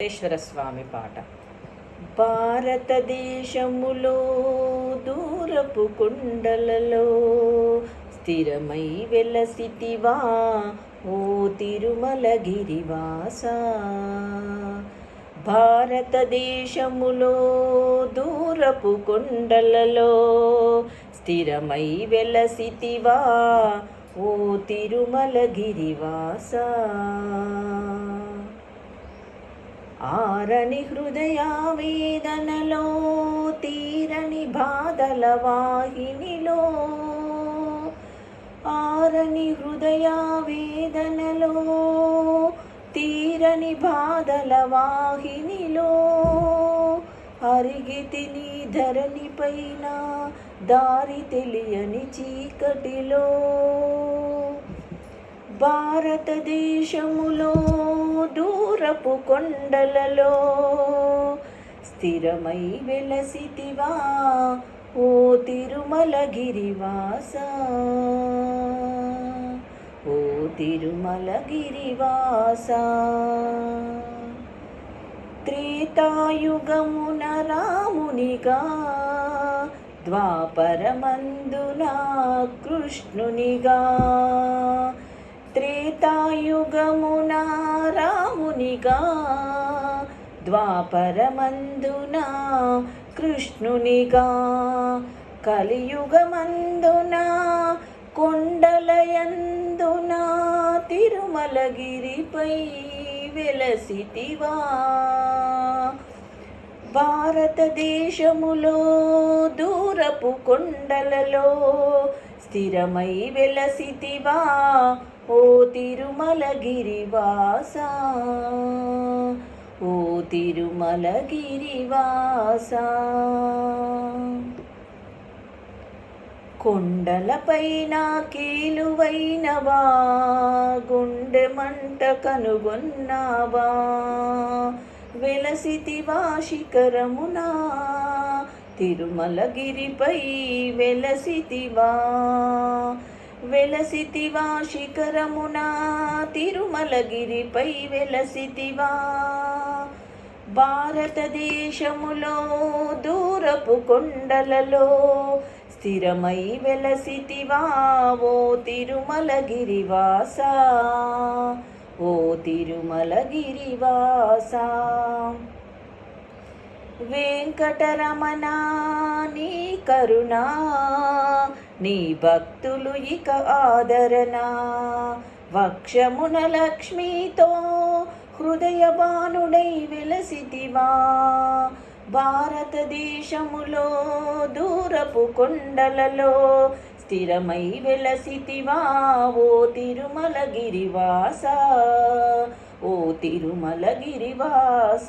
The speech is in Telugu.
వెంకటేశ్వర స్వామి పాట. భారతదేశములో దూరపు కొండలలో స్థిరమై వెలసిటివా ఓ తిరుమల గిరివాస భారతదేశములో దూరపు కొండలలో స్థిరమై వెలసిటివా ఓ తిరుమల గిరివాస ఆరని హృదయావేదనలో తీరని బాధల వాహినిలో. ఆరని హృదయావేదనలో తీరని బాధల వాహినిలో. అరిగితి నీ ధరణి పైన దారి తెలియని చీకటిలో. భారతదేశములో దూరపు కొండలలో స్థిరమై వెలసితివా? ఓ తిరుమలగిరివాస ఓ తిరుమలగిరివాస త్రేతాయుగమున రామునిగా ద్వాపరమందున కృష్ణునిగా కృష్ణునిగా ద్వాపరమందున కృష్ణునిగా కలియుగమందున కొండలయందున తిరుమలగిరిపై వెలసితివా. భారతదేశములో దూరపు కొండలలో స్థిరమై వెలసితివా? ఓ తిరుమలగిరివాస ఓ తిరుమలగిరివాస. కొండలపైన కీలువైనవా? గుండె మంట కనుగొన్నావా? వెలసితివా శిఖరమునా తిరుమలగిరిపై వెలసితివా వెలసితివా శిఖరమునా తిరుమలగిరిపై వెలసితివా. భారతదేశములో దూరపు కొండలలో స్థిరమై వెలసితివా ఓ తిరుమలగిరివాస ఓ తిరుమలగిరివాసా. వెంకటరమణ నీ కరుణా నీ భక్తులు ఇక ఆదరణ. వక్షమున లక్ష్మితో హృదయ బాణుడై వెలసితివా. భారతదేశములో దూరపు కొండలలో స్థిరమై వెలసితివా ఓ తిరుమల గిరివాస ఓ తిరుమల తిరుమలగిరివాస.